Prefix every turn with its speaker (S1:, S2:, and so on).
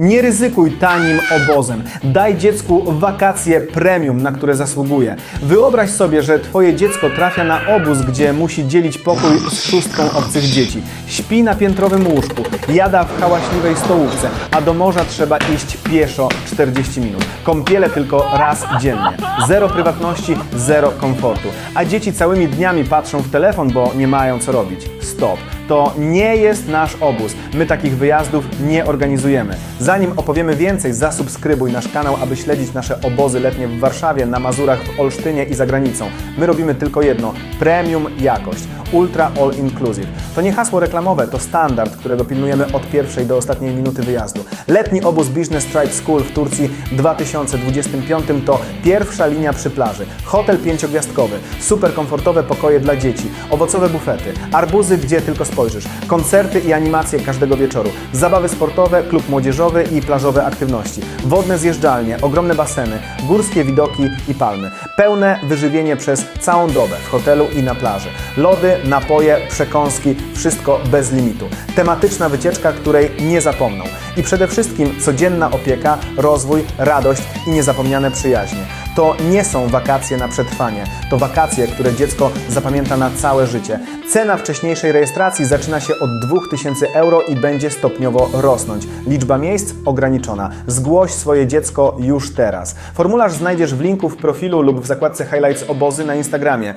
S1: Nie ryzykuj tanim obozem. Daj dziecku wakacje premium, na które zasługuje. Wyobraź sobie, że twoje dziecko trafia na obóz, gdzie musi dzielić pokój z szóstką obcych dzieci. Śpi na piętrowym łóżku, jada w hałaśliwej stołówce, a do morza trzeba iść pieszo 40 minut. Kąpiele tylko raz dziennie. Zero prywatności, zero komfortu. A dzieci całymi dniami patrzą w telefon, bo nie mają co robić. Stop. To nie jest nasz obóz. My takich wyjazdów nie organizujemy. Zanim opowiemy więcej, zasubskrybuj nasz kanał, aby śledzić nasze obozy letnie w Warszawie, na Mazurach, w Olsztynie i za granicą. My robimy tylko jedno: premium jakość. Ultra All Inclusive. To nie hasło reklamowe, to standard, którego pilnujemy od pierwszej do ostatniej minuty wyjazdu. Letni obóz Business Strike School w Turcji w 2025 to pierwsza linia przy plaży. Hotel pięciogwiazdkowy, super komfortowe pokoje dla dzieci, owocowe bufety, arbuzy gdzie tylko spojrzysz, koncerty i animacje każdego wieczoru, zabawy sportowe, klub młodzieżowy i plażowe aktywności, wodne zjeżdżalnie, ogromne baseny, górskie widoki i palmy, pełne wyżywienie przez całą dobę w hotelu i na plaży, lody, napoje, przekąski, wszystko bez limitu. Tematyczna wycieczka, której nie zapomną. I przede wszystkim codzienna opieka, rozwój, radość i niezapomniane przyjaźnie. To nie są wakacje na przetrwanie, to wakacje, które dziecko zapamięta na całe życie. Cena wcześniejszej rejestracji zaczyna się od 2000 euro i będzie stopniowo rosnąć. Liczba miejsc ograniczona. Zgłoś swoje dziecko już teraz. Formularz znajdziesz w linku w profilu lub w zakładce Highlights obozy na Instagramie.